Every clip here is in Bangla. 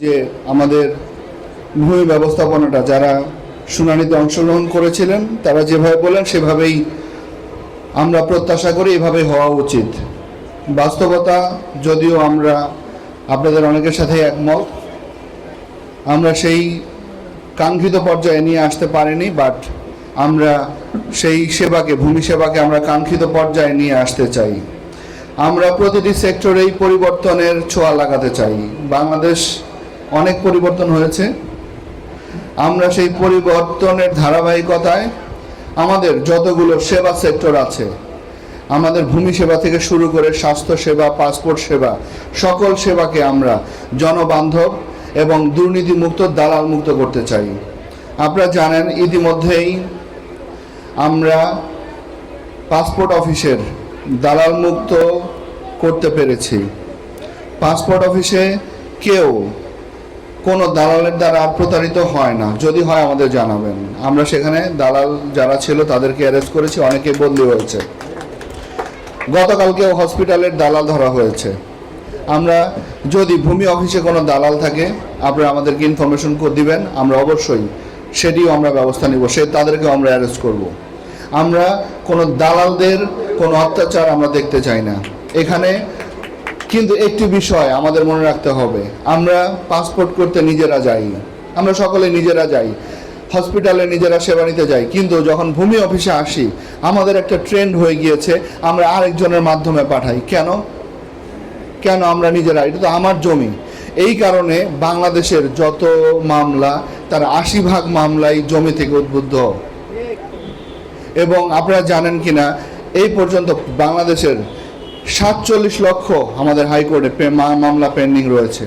যে আমাদের ভূমি ব্যবস্থাপনাটা, যারা শুনানিতে অংশগ্রহণ করেছিলেন, তারা যেভাবে বলেন সেভাবেই আমরা প্রত্যাশা করি এভাবে হওয়া উচিত। বাস্তবতা যদিও আমরা আপনাদের অনেকের সাথে একমত, আমরা সেই কাঙ্ক্ষিত পর্যায়ে নিয়ে আসতে পারিনি, বাট আমরা সেই সেবাকে, ভূমি সেবাকে আমরা কাঙ্ক্ষিত পর্যায়ে নিয়ে আসতে চাই। আমরা প্রতিটি সেক্টরেই পরিবর্তনের ছোঁয়া লাগাতে চাই। বাংলাদেশ অনেক পরিবর্তন হয়েছে। আমরা সেই পরিবর্তনের ধারাবাহিকতায় আমাদের যতগুলো সেবা সেক্টর আছে, আমাদের ভূমি সেবা থেকে শুরু করে স্বাস্থ্য সেবা, পাসপোর্ট সেবা, সকল সেবাকে আমরা জনবান্ধব এবং দুর্নীতিমুক্ত দালাল মুক্ত করতে চাই। আপনারা জানেন, ইতিমধ্যেই আমরা পাসপোর্ট অফিসের দালাল মুক্ত করতে পেরেছি। পাসপোর্ট অফিসে কেউ কোনো দালালের দ্বারা প্রতারিত হয় না, যদি হয় আমাদের জানাবেন। আমরা সেখানে দালাল যারা ছিল তাদেরকে অ্যারেস্ট করেছি, অনেকে বদলি হয়েছে। গতকালকেও হসপিটালের দালাল ধরা হয়েছে। আমরা যদি ভূমি অফিসে কোনো দালাল থাকে, আপনারা আমাদেরকে ইনফরমেশন করে দিবেন, আমরা অবশ্যই সেটিও আমরা ব্যবস্থা নিব, সে তাদেরকেও আমরা অ্যারেস্ট করব। আমরা কোনো দালালদের কোনো অত্যাচার আমরা দেখতে চাই না। এখানে কিন্তু একটি বিষয় আমাদের মনে রাখতে হবে। আমরা পাসপোর্ট করতে নিজেরা যাই। আমরা সকলে নিজেরা যাই। হসপিটালে নিজেরা সেবা নিতে যাই। কিন্তু যখন ভূমি অফিসে আসি, আমাদের একটা ট্রেন্ড হয়ে গিয়েছে, আমরা আরেকজনের মাধ্যমে পাঠাই। কেন? কেন আমরা নিজেরা? এটা তো আমার জমি। এই কারণে বাংলাদেশের যত মামলা, তার আশি ভাগ মামলাই জমি থেকে উদ্বুদ্ধ। এবং আপনারা জানেন কিনা, এই পর্যন্ত বাংলাদেশের সাতচল্লিশ লক্ষ আমাদের হাইকোর্টে মামলা পেন্ডিং রয়েছে।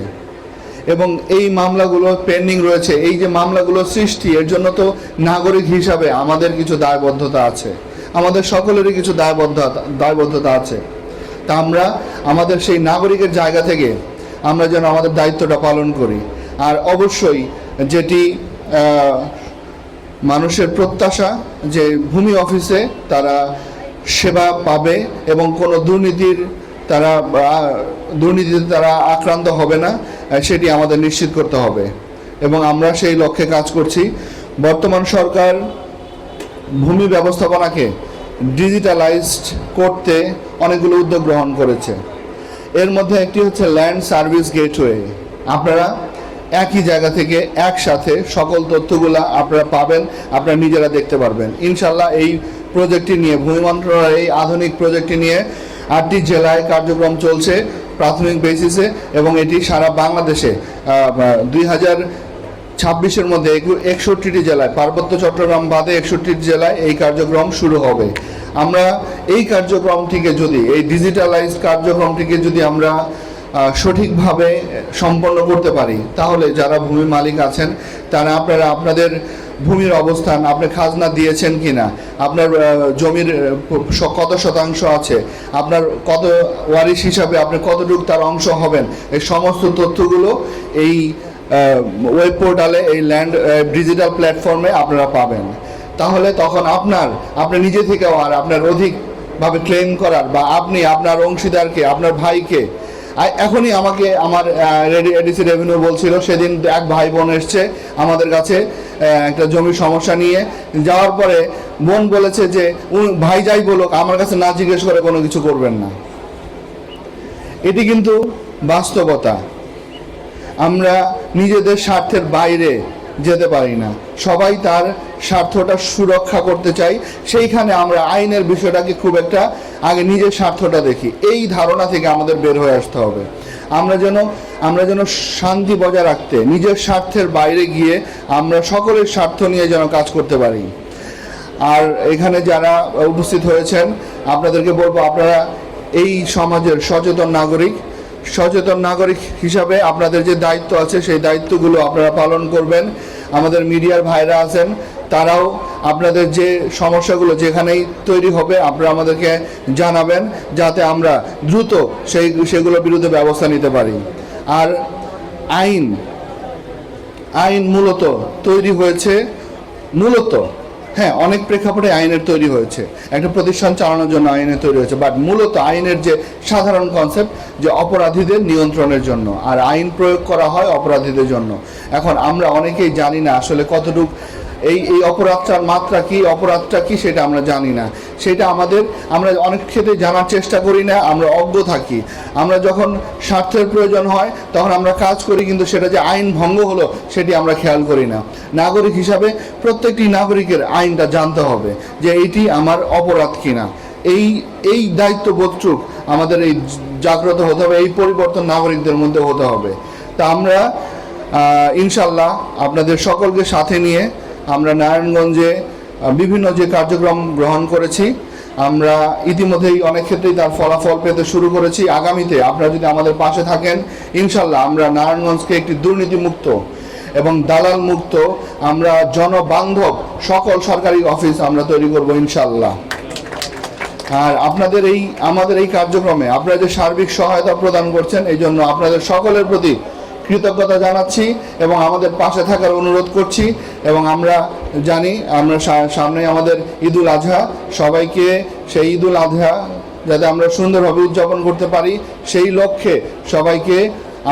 এবং এই মামলাগুলো পেন্ডিং রয়েছে। এই যে মামলাগুলো সৃষ্টি, এর জন্য তো নাগরিক হিসাবে আমাদের কিছু দায়বদ্ধতা আছে। আমাদের সকলেরই কিছু দায়বদ্ধতা দায়বদ্ধতা আছে। তা আমরা আমাদের সেই নাগরিকের জায়গা থেকে আমরা যেন আমাদের দায়িত্বটা পালন করি। আর অবশ্যই যেটি মানুষের প্রত্যাশা যে ভূমি অফিসে তারা সেবা পাবে এবং কোনো দুর্নীতির তারা দুর্নীতিতে তারা আক্রান্ত হবে না সেটি আমাদের নিশ্চিত করতে হবে। এবং আমরা সেই লক্ষ্যে কাজ করছি। বর্তমান সরকার ভূমি ব্যবস্থাপনাকে ডিজিটালাইজড করতে অনেকগুলো উদ্যোগ গ্রহণ করেছে। এর মধ্যে একটি হচ্ছে ল্যান্ড সার্ভিস গেটওয়ে আপনারা একই জায়গা থেকে একসাথে সকল তথ্যগুলো আপনারা পাবেন, আপনারা নিজেরা দেখতে পারবেন। ইনশাল্লাহ এই প্রজেক্টটি নিয়ে, ভূমি মন্ত্রণালয়ের এই আধুনিক প্রজেক্টটি নিয়ে আটটি জেলায় কার্যক্রম চলছে প্রাথমিক বেসিসে এবং এটি সারা বাংলাদেশে। দুই হাজার ছাব্বিশের মধ্যে একষট্টিটি জেলায়, পার্বত্য চট্টগ্রাম বাদে একষট্টিটি জেলায় এই কার্যক্রম শুরু হবে। আমরা এই কার্যক্রমটিকে যদি, এই ডিজিটালাইজ কার্যক্রমটিকে যদি আমরা সঠিকভাবে সম্পন্ন করতে পারি, তাহলে যারা ভূমি মালিক আছেন, তারা, আপনারা আপনাদের ভূমির অবস্থান, আপনি খাজনা দিয়েছেন কিনা, আপনার জমির কত শতাংশ আছে, আপনার কত ওয়ারিশ হিসাবে আপনি কতটুকু তার অংশ হবেন, এই সমস্ত তথ্যগুলো এই ওয়েব পোর্টালে, এই ল্যান্ড ডিজিটাল প্ল্যাটফর্মে আপনারা পাবেন। তাহলে তখন আপনার, আপনি নিজে থেকেও আর আপনার অধিকভাবে ক্লেম করার বা আপনি আপনার অংশীদারকে, আপনার ভাইকে এখনই আমাকে আমার এডিসি রেভিনিউ বলছিল, সেদিন এক ভাই বোন এসছে আমাদের কাছে একটা জমির সমস্যা নিয়ে। যাওয়ার পরে বোন বলেছে যে ভাই যাই বলুক, আমার কাছে না জিজ্ঞেস করে কোনো কিছু করবেন না। এটি কিন্তু বাস্তবতা। আমরা নিজেদের স্বার্থের বাইরে যেতে পারি না। সবাই তার স্বার্থটা সুরক্ষা করতে চাই। সেইখানে আমরা আইনের বিষয়টাকে খুব একটা আগে নিজের স্বার্থটা দেখি। এই ধারণা থেকে আমাদের বের হয়ে আসতে হবে। আমরা যেন আমরা যেন শান্তি বজায় রাখতে, নিজের স্বার্থের বাইরে গিয়ে আমরা সকলের স্বার্থ নিয়ে যেন কাজ করতে পারি। আর এখানে যারা উপস্থিত হয়েছেন, আপনাদেরকে বলব, আপনারা এই সমাজের সচেতন নাগরিক। সচেতন নাগরিক হিসাবে আপনাদের যে দায়িত্ব আছে, সেই দায়িত্বগুলো আপনারা পালন করবেন। আমাদের মিডিয়ার ভাইরা আছেন, তারাও আপনাদের যে সমস্যাগুলো যেখানেই তৈরি হবে, আপনারা আমাদেরকে জানাবেন, যাতে আমরা দ্রুত সেই, সেগুলোর বিরুদ্ধে ব্যবস্থা নিতে পারি। আর আইন আইন মূলত তৈরি হয়েছে, মূলত হ্যাঁ অনেক প্রেক্ষাপটে আইনের তৈরি হয়েছে। একটা প্রতিষ্ঠান চালানোর জন্য আইনের তৈরি হয়েছে। বাট মূলত আইনের যে সাধারণ কনসেপ্ট যে অপরাধীদের নিয়ন্ত্রণের জন্য, আর আইন প্রয়োগ করা হয় অপরাধীদের জন্য। এখন আমরা অনেকেই জানি না আসলে কতটুকু এই এই অপরাধটার মাত্রা কি অপরাধটা কি সেটা আমরা জানি না। সেটা আমাদের, আমরা অনেক ক্ষেত্রে জানার চেষ্টা করি না, আমরা অজ্ঞ থাকি। আমরা যখন স্বার্থের প্রয়োজন হয়, তখন আমরা কাজ করি, কিন্তু সেটা যে আইন ভঙ্গ হলো, সেটি আমরা খেয়াল করি না। নাগরিক হিসাবে প্রত্যেকটি নাগরিকের আইনটা জানতে হবে যে এইটি আমার অপরাধ কিনা। এই এই দায়িত্ব দায়িত্ববোধটুক আমাদের এই জাগ্রত হতে হবে, এই পরিবর্তন নাগরিকদের মধ্যে হতে হবে। তা আমরা ইনশাল্লাহ আপনাদের সকলকে সাথে নিয়ে আমরা নারায়ণগঞ্জে বিভিন্ন যে কার্যক্রম গ্রহণ করেছি, আমরা ইতিমধ্যেই অনেক ক্ষেত্রেই তার ফলাফল পেতে শুরু করেছি। আগামীতে আপনারা যদি আমাদের পাশে থাকেন, ইনশাল্লাহ আমরা নারায়ণগঞ্জকে একটি দুর্নীতিমুক্ত এবং দালাল মুক্ত আমরা জনবান্ধব সকল সরকারি অফিস আমরা তৈরি করব ইনশাল্লাহ। আর আপনাদের এই, আমাদের এই কার্যক্রমে আপনারা যে সার্বিক সহায়তা প্রদান করছেন, এই জন্য আপনাদের সকলের প্রতি কৃতজ্ঞতা জানাচ্ছি এবং আমাদের পাশে থাকার অনুরোধ করছি এবং আমরা জানি, আমরা সামনে আমাদের ঈদুল আজহা, সবাইকে সেই ঈদুল আজহা যাতে আমরা সুন্দরভাবে উদযাপন করতে পারি, সেই লক্ষ্যে সবাইকে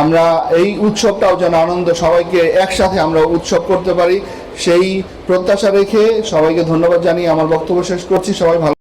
আমরা এই উৎসবটাও যেন আনন্দ সবাইকে একসাথে আমরা উৎসব করতে পারি, সেই প্রত্যাশা রেখে সবাইকে ধন্যবাদ জানিয়ে আমার বক্তব্য শেষ করছি। সবাই ভালো